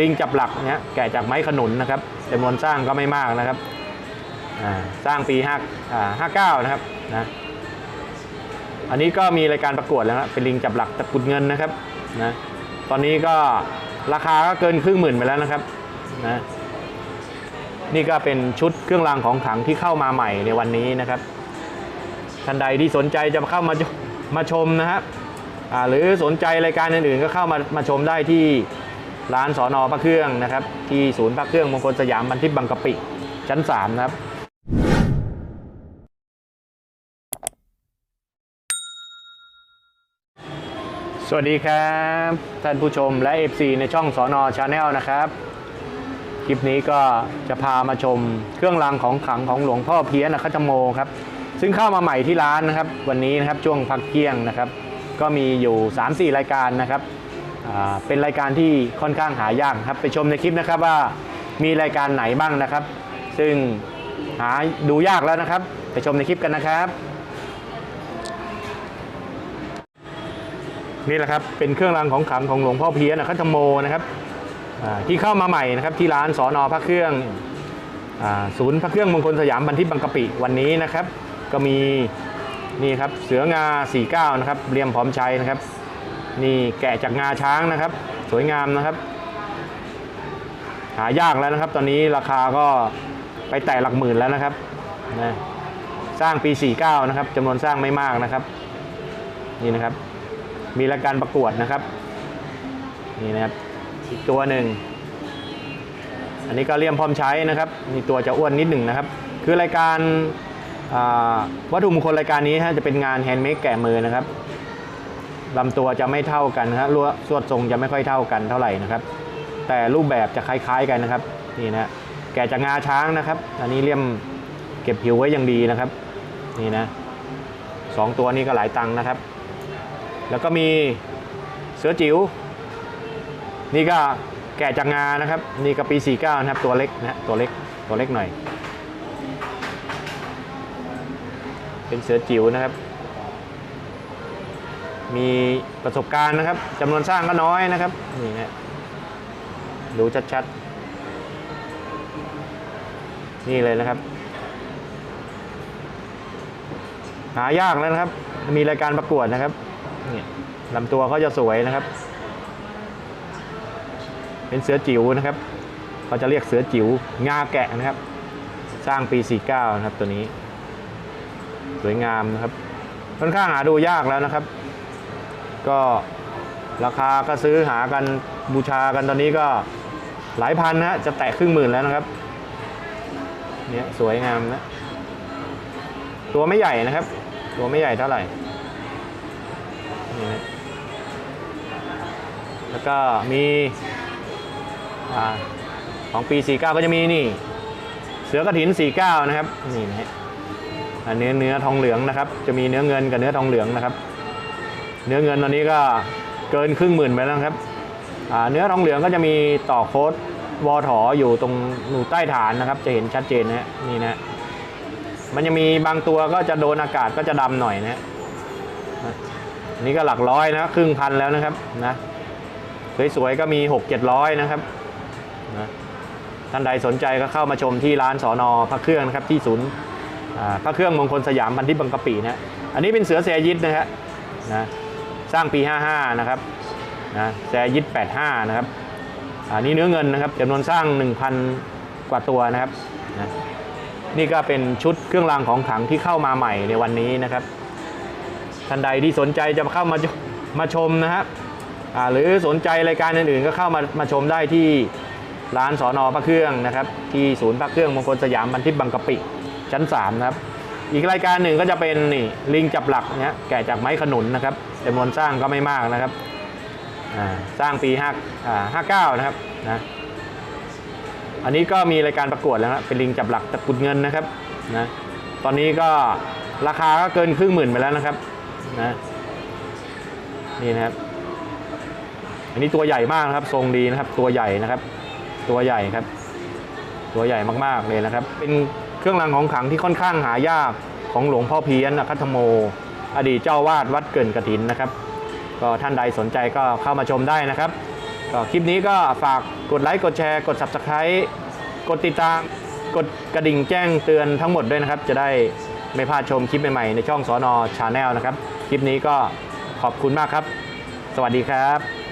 ลิงจับหลักเนี่ยแกะจากไม้ขนุนนะครับจำนวนสร้างก็ไม่มากนะครับสร้างปี5อ่า59 นะครับนะอันนี้ก็มีรายการประกวดแล้วนะเป็นลิงจับหลักตะกุดเงินนะครับนะตอนนี้ก็ราคาก็เกินครึ่งหมื่นไปแล้วนะครับนะนี่ก็เป็นชุดเครื่องรางของขลังที่เข้ามาใหม่ในวันนี้นะครับท่านใดที่สนใจจะเข้ามาชมาชมนะครับหรือสนใจรายการอื่นๆก็เข้ามามาชมได้ที่ ร้านสอนอพระเครื่องนะครับ ที่ศูนย์พระเครื่องมงคลสยามบันทิพบางกะปิ ชั้น 3 นะครับสวัสดีครับ ท่านผู้ชมและ FC ในช่องสอนอชาแนลนะครับ คลิปนี้ก็จะพามาชมเครื่องรางของขลังของหลวงพ่อเพี้ยนคัตโมครับ ซึ่งเข้ามาใหม่ที่ร้านนะครับ วันนี้นะครับช่วงพักเที่ยงนะครับ ก็มีอยู่ 3-4 รายการนะครับ เป็นรายการที่ค่อนข้างหายากครับไปชมในคลิปนะครับว่ามีรายการไหนบ้างนะครับ ซึ่งหาดูยากแล้วนะครับ ไปชมในคลิปกันนะครับ นี่แหละครับเป็นเครื่องรางของขลังของหลวงพ่อเพี้ยนคัตโมนะครับที่เข้ามาใหม่นะครับที่ร้านสอนอพระเครื่องศูนย์พระเครื่องมงคลสยามบันทิบางกะปิวันนี้นะครับ ก็มีนี่ครับเสืองา 49 นะครับเรียมพร้อมใช้นะครับ นี่แกะจากงาช้างนะครับ สวยงามนะครับ หายากแล้วนะครับ ตอนนี้ราคาก็ไปแตะหลักหมื่นแล้วนะครับนะสร้างปี 49 นะครับจำนวนสร้างไม่มากนะครับ นี่นะครับ มีรายการประกวดนะครับ นี่นะครับอีกตัวหนึ่ง อันนี้ก็เลี่ยมพร้อมใช้นะครับนี่ตัวจะอ้วนนิดหนึ่งนะครับ คือรายการวัตถุมงคลรายการนี้ฮะจะเป็นงานแฮนด์เมดแกะมือนะครับ ลำตัวจะไม่เท่ากันนะครับลวดสวดทรงจะไม่ค่อยเท่ากันเท่าไหร่นะครับ แต่รูปแบบจะคล้ายๆกันนะครับนี่นะแกะจากงาช้างนะครับ อันนี้เลี่ยมเก็บผิวไว้อย่างดีนะครับ นี่นะสองตัวนี้ก็หลายตังค์นะครับ แล้วก็มีเสือจิ๋วนี่ก็แกะจากงานะครับ นี่ก็ปี 49 นะครับ ตัวเล็กนะตัวเล็กตัวเล็กหน่อย เป็นเสือจิ๋วนะครับ มีประสบการณ์นะครับจำนวนสร้างก็น้อยนะครับนี่นะดูชัดๆ นี่เลยนะครับ หายากแล้วนะครับ มีรายการประกวดนะครับนี่ลำตัวเขาจะสวยนะครับ เป็นเสือจิ๋วนะครับเขาจะเรียกเสือจิ๋วงาแกะนะครับ สร้างปี 49 นะครับตัวนี้ สวยงามนะครับค่อนข้างหาดูยากแล้วนะครับ ก็ราคาก็ซื้อหากันบูชากันตอนนี้ก็หลายพันนะจะแตะครึ่งหมื่นแล้วนะครับเนี่ยสวยงามนะ ตัวไม่ใหญ่นะครับ ตัวไม่ใหญ่เท่าไหร่แล้วก็มีอของปี 49 ก็จะมีนี่ เสือกระถิน 49 นะครับ นี่นะฮะเนื้อเนื้อทองเหลืองนะครับ จะมีเนื้อเงินกับเนื้อทองเหลืองนะครับ เนื้อเงินตอนนี้ก็เกินครึ่งหมื่นไปแล้วครับเนื้อทองเหลืองก็จะมีต่อโค้ดวอถออยู่ตรงหนูใต้ฐานนะครับ จะเห็นชัดเจนนะฮะนี่นะ มันจะมีบางตัวก็จะโดนอากาศก็จะดำหน่อยนะฮะนี่ก็หลักร้อยนะครึ่งพันแล้วนะครับนะสวยๆก็มี 6 700 นะครับนะท่านใดสนใจก็เข้ามาชมที่ร้านสอนอพระเครื่องนะครับที่ศูนย์พระเครื่องมงคลสยามพันธิบางกะปินะอันนี้เป็นเสือแซยิดนะฮะนะ ร้างปี 55 นะครับนะแซยิด85 นะครับอันนี้เนื้อเงินนะครับจำนวนสร้าง 1,000 กว่าตัวนะครับนะนี่ก็เป็นชุดเครื่องรางของขลังที่เข้ามาใหม่ในวันนี้นะครับ ท่านใดที่สนใจจะเข้ามามาชมนะครับอ่าหรือสนใจรายการอื่นๆ ก็เข้ามามาชมได้ที่ร้านสอนอพระเครื่องนะครับ ที่ศูนย์พระเครื่องมงคลสยามบันทิพย์บางกะปิชั้น 3 นะครับ อีกรายการหนึ่งก็จะเป็นนี่ลิงจับหลักเนี่ยแกะจากไม้ขนุนนะครับจำนวนสร้างก็ไม่มากนะครับสร้างปี5อ่า59นะครับนะอันนี้ก็มีรายการประกวดแล้วนะเป็นลิงจับหลักตะกุดเงินนะครับนะตอนนี้ก็ราคาก็เกินครึ่งหมื่นไปแล้วนะครับนะนี่นะครับ อันนี้ตัวใหญ่มากนะครับ ทรงดีนะครับ ตัวใหญ่นะครับ ตัวใหญ่ครับ ตัวใหญ่มากๆเลยนะครับ เป็น เครื่องรางของขลังที่ค่อนข้างหายากของหลวงพ่อเพี้ยนคัตโม อดีตเจ้าวาดวัดเกินกระถินนะครับ ก็ท่านใดสนใจก็เข้ามาชมได้นะครับ ก็คลิปนี้ก็ฝากกดไลค์กดแชร์กด Subscribe กดติดตามกดกระดิ่งแจ้งเตือนทั้งหมดด้วยนะครับ จะได้ไม่พลาดชมคลิปใหม่ๆในช่องสอนอชาแนลนะครับ คลิปนี้ก็ขอบคุณมากครับ สวัสดีครับ